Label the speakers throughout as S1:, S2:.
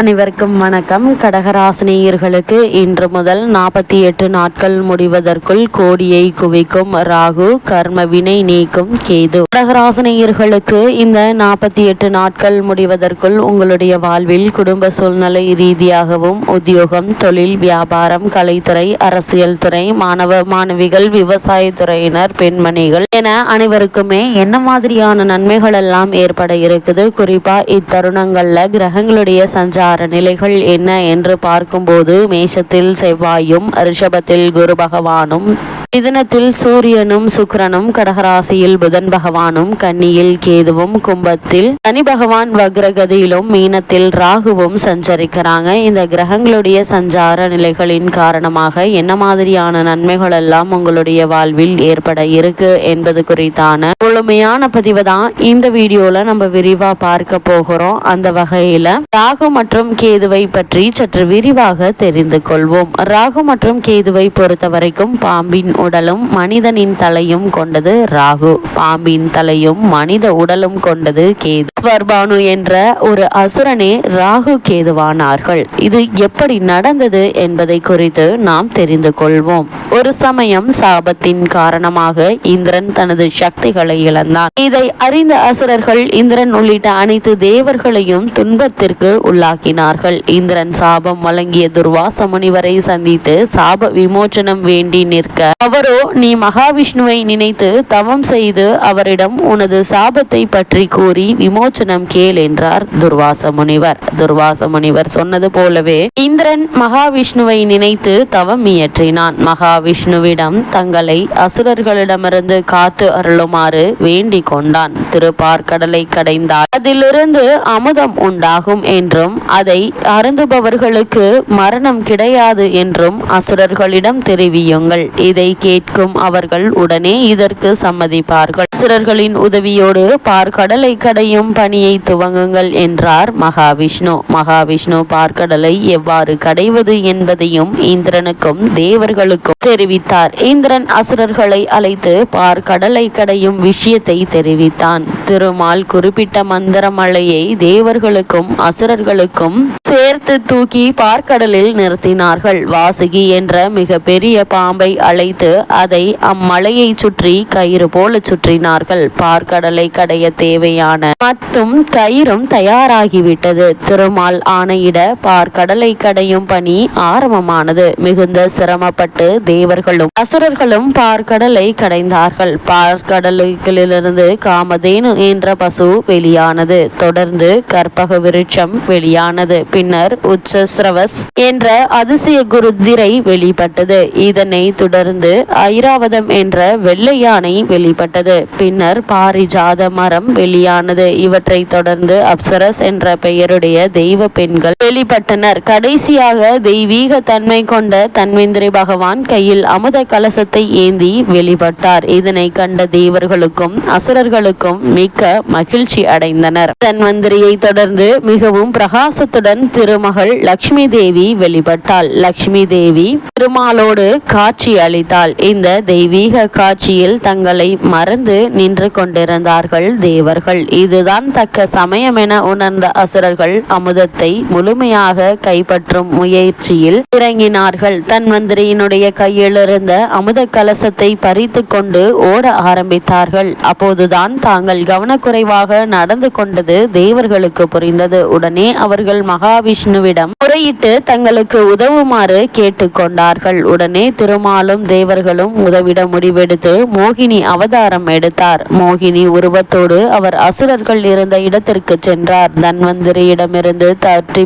S1: அனைவருக்கும் வணக்கம். கடகராசினியர்களுக்கு இன்று முதல் நாற்பத்தி எட்டு நாட்கள் முடிவதற்குள் கோடியை குவிக்கும் ராகு கர்ம வினை நீக்கும் கேது. கடகராசினியர்களுக்கு இந்த நாற்பத்தி எட்டு நாட்கள் முடிவதற்குள் உங்களுடைய வாழ்வில் குடும்ப சூழ்நிலை ரீதியாகவும் உத்தியோகம் தொழில் வியாபாரம் கலைத்துறை அரசியல் துறை மாணவ மாணவிகள் விவசாயத்துறையினர் பெண்மணிகள் என அனைவருக்குமே என்ன மாதிரியான நன்மைகள் எல்லாம் ஏற்பட இருக்குது? குறிப்பா இத்தருணங்கள்ல கிரகங்களுடைய சஞ்சார நிலைகள் என்ன என்று பார்க்கும்போது மேஷத்தில் செவ்வாயும் ரிஷபத்தில் குரு பகவானும் மிதுனத்தில் சூரியனும் சுக்கரனும் கடகராசியில் புதன் பகவானும் கன்னியில் கேதுவும் கும்பத்தில் சனி பகவான் வக்ரகதியிலும் மீனத்தில் ராகுவும் சஞ்சரிக்கிறாங்க. இந்த கிரகங்களுடைய சஞ்சார நிலைகளின் காரணமாக என்ன மாதிரியான நன்மைகள் எல்லாம் உங்களுடைய வாழ்வில் ஏற்பட இருக்கு என்பது குறித்தான முழுமையான பதிவு தான் இந்த வீடியோல நம்ம விரிவா பார்க்க போகிறோம். அந்த வகையில ராகு மற்றும் கேதுவை பற்றி சற்று விரிவாக தெரிந்து கொள்வோம். ராகு மற்றும் கேதுவை பொறுத்த வரைக்கும் பாம்பின் உடலும் மனிதனின் தலையும் கொண்டது ராகு. பாம்பின் தலையும் மனித உடலும் கொண்டது கேது. ஸ்வர்பானு என்ற ஒரு அசுரனே ராகு கேதுவானார்கள். இது எப்படி நடந்தது என்பதை குறித்து நாம் தெரிந்து கொள்வோம். ஒரு சமயம் சாபத்தின் காரணமாக இந்திரன் தனது சக்திகளை இழந்தான். இதை அறிந்த அசுரர்கள் இந்திரன் உள்ளிட்ட அனைத்து தேவர்களையும் துன்பத்திற்கு உள்ளாக்கினார்கள். இந்திரன் சாபம் வழங்கிய துர்வாச முனிவரை சந்தித்து சாப விமோச்சனம் வேண்டி நிற்க அவரோ நீ மகாவிஷ்ணுவை நினைத்து தவம் செய்து அவரிடம் உனது சாபத்தை பற்றி கூறி விமோச்சனம் கேள் என்றார் துர்வாச முனிவர் துர்வாச முனிவர் சொன்னது போலவே இந்திரன் மகாவிஷ்ணுவை நினைத்து தவம் இயற்றினான். மகாவிஷ்ணுவிடம் தங்களை அசுரர்களிடமிருந்து காத்து அருளுமாறு வேண்டிக் கொண்டான். திருப்பார்கடலை கடைந்தால் அதிலிருந்து அமுதம் உண்டாகும் என்றும் அதை அருந்துபவர்களுக்கு மரணம் கிடையாது என்றும் அசுரர்களிடம் தெரிவியுங்கள். இதை கேட்கும் அவர்கள் உடனே இதற்கு சம்மதிப்பார்கள். அசுரர்களின் உதவியோடு பார்க்கடலை கடையும் பணியை துவங்குங்கள் என்றார் மகாவிஷ்ணு. மகாவிஷ்ணு பார்க்கடலை எவ்வாறு கடைவது என்பதையும் இந்திரனுக்கும் தேவர்களுக்கும் தெரிவித்தார். இந்திரன் அசுரர்களை அழைத்து பார்க்கடலை கடையும் விஷயத்தை தெரிவித்தான். திருமால் குறிப்பிட்ட மந்திரமலையை தேவர்களுக்கும் அசுரர்களுக்கும் சேர்த்து தூக்கி பார்க்கடலில் நிறுத்தினார்கள். வாசுகி என்ற மிக பெரிய பாம்பை அழைத்து அதை அம்மலையை சுற்றி கயிறு போல சுற்றினார்கள். பார்க்கடலை கடைய தேவையான மற்றும் கயிறும் தயாராகிவிட்டது. திருமால் ஆணையிட பார்க்கடலை கடையும் பணி ஆரம்பமானது. மிகுந்த சிரமப்பட்டு தேவர்களும் அசுரர்களும் பார்க்கடலை கடைந்தார்கள். பார்க்கடலுக்கிலிருந்து காமதேனு என்ற பசு வெளியானது. தொடர்ந்து கற்பக விருட்சம் வெளியானது. பின்னர் உச்சஸ்ரவஸ் என்ற அதிசய குருதிரை வெளிப்பட்டது. இதனை தொடர்ந்து ஐராவதம் என்ற வெள்ளை யானை வெளிப்பட்டது. பின்னர் பாரிஜாத மரம் வெளியானது. இவற்றை தொடர்ந்து அப்சரஸ் என்ற பெயருடைய தெய்வ பெண்கள் வெளிப்பட்டனர். கடைசியாக தெய்வீக தன்மை கொண்ட தன்வேந்திரி பகவான் கையில் அமுத கலசத்தை ஏந்தி வெளிப்பட்டார். இதனை கண்ட தேவர்களுக்கும் அசுரர்களுக்கும் மிக்க மகிழ்ச்சி அடைந்தனர். தன்வந்திரியை தொடர்ந்து மிகவும் பிரகாசத்துடன் திருமகள் லக்ஷ்மி தேவி வெளிப்பட்டாள். லக்ஷ்மி தேவி திருமாலோடு காட்சி அளித்தாள். இந்த தெய்வீக காட்சியில் தங்களை மறந்து நின்று கொண்டிருந்தார்கள் தேவர்கள். இதுதான் தக்க சமயம் என உணர்ந்த அசுரர்கள் அமுதத்தை முழுமையாக கைப்பற்றும் முயற்சியில் இறங்கினார்கள். தன்வந்திரியினுடைய கையிலிருந்த அமுத கலசத்தை பறித்து கொண்டு ஓட ஆரம்பித்தார்கள். அப்போதுதான் தாங்கள் கவனக்குறைவாக நடந்து கொண்டது தேவர்களுக்கு புரிந்தது. உடனே அவர்கள் மகாவிஷ்ணுவிடம் முறையிட்டு தங்களுக்கு உதவுமாறு கேட்டுக்கொண்டார்கள் உடனே திருமாலும் தேவர் தேவர்களும் உதவிட முடிவெடுத்து மோகினி அவதாரம் எடுத்தார். மோகினி உருவத்தோடு அவர் அசுரர்கள் இருந்த இடத்திற்கு சென்றார். தன்வந்திரியிடமிருந்து தட்டி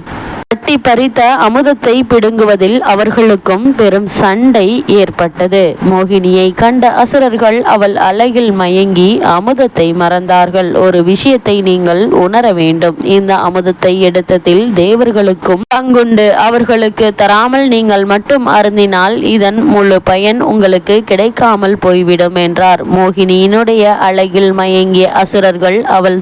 S1: தட்டி பறித்த அமுதத்தை பிடுங்குவதில் அவர்களுக்கும் பெரும் சண்டை ஏற்பட்டது. மோகினியை கண்ட அசுரர்கள் அவள் அழகில் மயங்கி அமுதத்தை மறந்தார்கள். ஒரு விஷயத்தை நீங்கள் உணர வேண்டும். இந்த அமுதத்தை எடுத்ததில் தேவர்களுக்கும் பங்குண்டு. அவர்களுக்கு தராமல் நீங்கள் மட்டும் அருந்தினால் இதன் முழு பயன் உங்களுக்கு கிடைக்காமல் போய்விடும் என்றார். மோகினியினுடைய அழகில் மயங்கிய அசுரர்கள் அவள்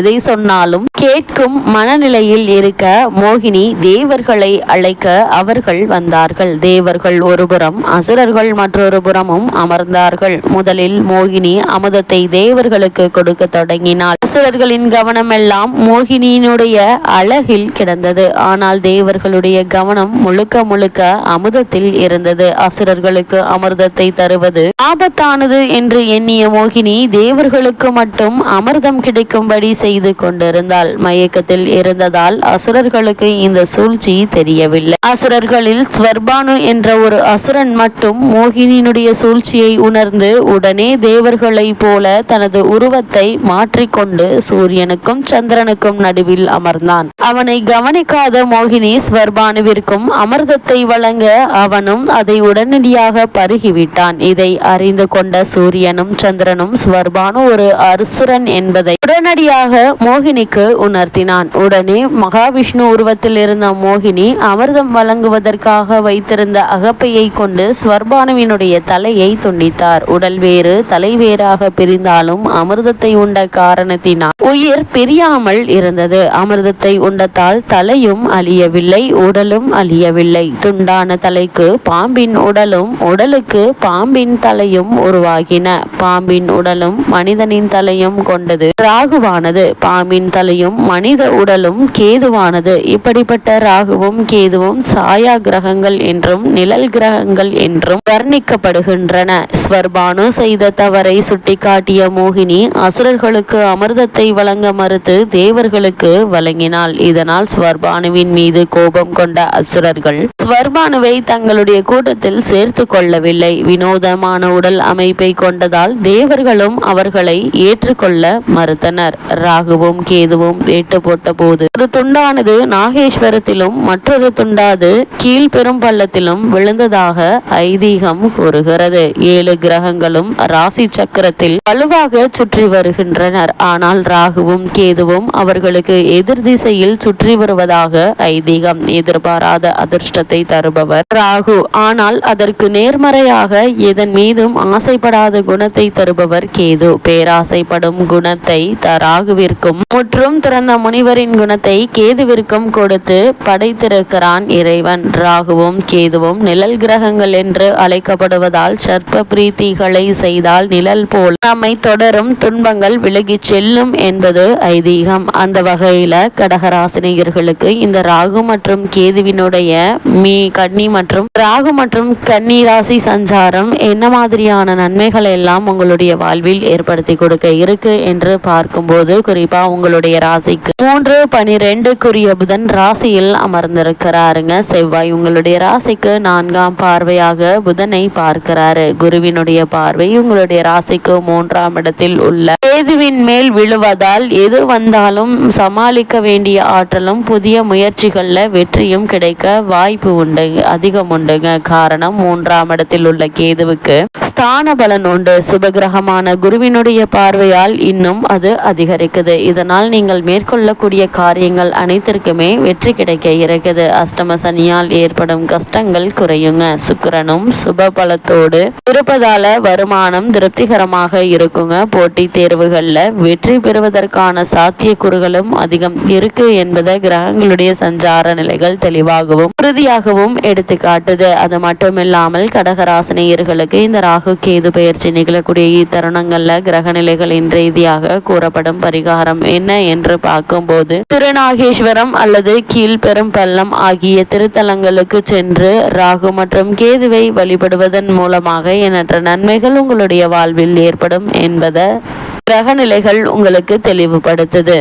S1: எதை சொன்னாலும் கேட்கும் மனநிலையில் இருக்க மோகினி தேவர்களை அழைக்க அவர்கள் வந்தார்கள். தேவர்கள் ஒருபுறம் அசுரர்கள் மற்றொரு புறமும் அமர்ந்தார்கள். முதலில் மோகினி அமுதத்தை தேவர்களுக்கு கொடுக்க தொடங்கினாள். அசுரர்களின் கவனமெல்லாம் மோகினியினுடைய அழகில் கிடந்தது. ஆனால் தேவர்களுடைய கவனம் முழுக்க முழுக்க அமுதத்தில் இருந்தது. அசுரர்களுக்கு அமிர்தத்தை தருவது ஆபத்தானது என்று எண்ணிய மோகினி தேவர்களுக்கு மட்டும் அமிர்தம் கிடைக்கும்படி செய்து கொண்டிருந்தாள். மயக்கத்தில் இருந்ததால் அசுரர்களுக்கு இந்த சூழ்ச்சி தெரியவில்லை. அசுரர்களில் ஸ்வர்பானு என்ற ஒரு அசுரன் மட்டும் மோகினியினுடைய சூழ்ச்சியை உணர்ந்து உடனே தேவர்களை போல தனது உருவத்தை மாற்றிக்கொண்டு சூரியனுக்கும் சந்திரனுக்கும் நடுவில் அமர்ந்தான். அவனை கவனிக்காத மோகினி ஸ்வர்பானுவிற்கும் அமிர்தத்தை வழங்க அவனும் அதை உடனடியாக பருகிவிட்டான். இதை அறிந்து கொண்ட சூரியனும் சந்திரனும் ஸ்வர்பானு ஒரு அசுரன் என்பதை உடனடியாக மோகினிக்கு உணர்த்தினான். உடனே மகாவிஷ்ணு உருவத்தில் கொண்டிருந்த மோகினி அமிர்தம் வழங்குவதற்காக வைத்திருந்த அகப்பையை கொண்டு ஸ்வர்பானுவினுடைய தலையை துண்டித்தார். உடல் வேறு தலை வேறாக பிரிந்தாலும் அமிர்தத்தை உண்ட காரணத்தினால் உயிர் பிரியாமல் இருந்தது. அமிர்தத்தை உண்டத்தால் தலையும் அழியவில்லை உடலும் அழியவில்லை. துண்டான தலைக்கு பாம்பின் உடலும் உடலுக்கு பாம்பின் தலையும் உருவாகின. பாம்பின் உடலும் மனிதனின் தலையும் கொண்டது. ராகுவானது. பாம்பின் தலையும் மனித உடலும் கேதுவானது. இப்படிப்பட்ட ராகுவும் கேதுவும் சாயா கிரகங்கள் என்றும் நிழல் கிரகங்கள் என்றும் வர்ணிக்கப்படுகின்றன. ஸ்வர்பானு செய்த தவறை சுட்டிக்காட்டிய மோகினி அசுரர்களுக்கு அமிர்தத்தை வழங்க மறுத்து தேவர்களுக்கு வழங்கினாள். இதனால் ஸ்வர்பானுவின் மீது கோபம் கொண்ட அசுரர்கள் ஸ்வர்பானுவை தங்களுடைய கூட்டத்தில் சேர்த்து கொள்ளவில்லை. வினோதமான உடல் அமைப்பை கொண்டதால் தேவர்களும் அவர்களை ஏற்றுக்கொள்ள மறுத்தனர். ராகுவும் கேதுவும் வேட்டு போட்ட போது ஒரு துண்டானது நாகேஸ்வரத்திலும் மற்றொரு துண்டாது கீழ்பெரும் பள்ளத்திலும் விழுந்ததாக ஐதீகம் கூறுகிறது. ஏழு கிரகங்களும் ராசி சக்கரத்தில் வலுவாக சுற்றி வருகின்றனர். ஆனால் ராகுவும் கேதுவும் அவர்களுக்கு எதிர் திசையில் சுற்றி வருவதாக ஐதீகம் எதிர்பாராத அதிர்ஷ்டத்தை தருபவர். ராகு ஆனால் அதற்கு நேர்மறையாக எதன் மீதும் ஆசைப்படாத குணத்தை தருபவர் கேது. பேராசைப்படும் குணத்தை ராகுவிற்கும் முற்றும் திறந்த முனிவரின் குணத்தை கேதுவிற்கும் கொடுத்து படைத்திருக்கிறான் இறைவன். ராகுவும் கேதுவும் நிழல் கிரகங்கள் என்று அழைக்கப்படுவதால் சர்ப்ப பிரீத்திகளை செய்தால் நிழல் போல் நம்மை தொடரும் துன்பங்கள் விலகிச் செல்லும் என்பது ஐதீகம். அந்த வகையில கடகராசினியர்களுக்கு இந்த ராகு மற்றும் கேதுவினுடைய மீ கன்னி மற்றும் ராகு மற்றும் கன்னி ராசி சஞ்சாரம் என்ன மாதிரியான நன்மைகள் எல்லாம் உங்களுடைய வாழ்வில் ஏற்படுத்தி கொடுக்க இருக்கு என்று பார்க்கும்போது குறிப்பா உங்களுடைய ராசிக்கு மூன்று பனிரெண்டுக்குரிய புதன் ராசியில் அமர்ந்திருக்கிறாருங்க. செவ்வாய் உங்களுடைய ராசிக்கு நான்காம் பார்வையாக புதனை பார்க்கிறாரு. குருவினுடைய பார்வை உங்களுடைய ராசிக்கு மூன்றாம் இடத்தில் உள்ள கேதுவின் மேல் விழுவதால் எது வந்தாலும் சமாளிக்க வேண்டிய ஆற்றலும் புதிய முயற்சிகள்ல வெற்றியும் கிடைக்க வாய்ப்பு உண்டு அதிகம் உண்டுங்க. காரணம் மூன்றாம் இடத்தில் உள்ள கேதுவுக்கு ஸ்தான பலன் உண்டு. சுபகிரகமான குருவினுடைய பார்வையால் இன்னும் அது அதிகரிக்குது. இதனால் நீங்கள் மேற்கொள்ளக்கூடிய காரியங்கள் அனைத்திற்குமே வெற்றி கிடைக்க இருக்குது அஷ்டம சனியால் ஏற்படும் கஷ்டங்கள் குறையுங்க. சுக்கிரனும் சுப பலத்தோடு இருப்பதால வருமானம் திருப்திகரமாக இருக்குங்க. போட்டி தேர்வுகள்ல வெற்றி பெறுவதற்கான சாத்தியக்கூறுகளும் அதிகம் இருக்கு என்பதை கிரகங்களுடைய சஞ்சார நிலைகள் தெளிவாகவும் உறுதியாகவும் எடுத்து காட்டுது. அது மட்டுமில்லாமல் கடகராசினியர்களுக்கு இந்த ராகு கேது பயிற்சி நிகழக்கூடிய இத்தருணங்கள்ல கிரக நிலைகளின் ரீதியாக கூறப்படும் பரிகாரம் என்ன என்று பார்க்கும்போது திருநாகேஸ்வரம் அல்லது கீழ்பெரும் பள்ளம் ஆகிய திருத்தலங்களுக்கு சென்று ராகு மற்றும் கேதுவை வழிபடுவதன் மூலமாக எண்ணற்ற நன்மைகள் உங்களுடைய வாழ்வில் ஏற்படும் என்பதை கிரக நிலைகள் உங்களுக்கு தெளிவுபடுத்துது.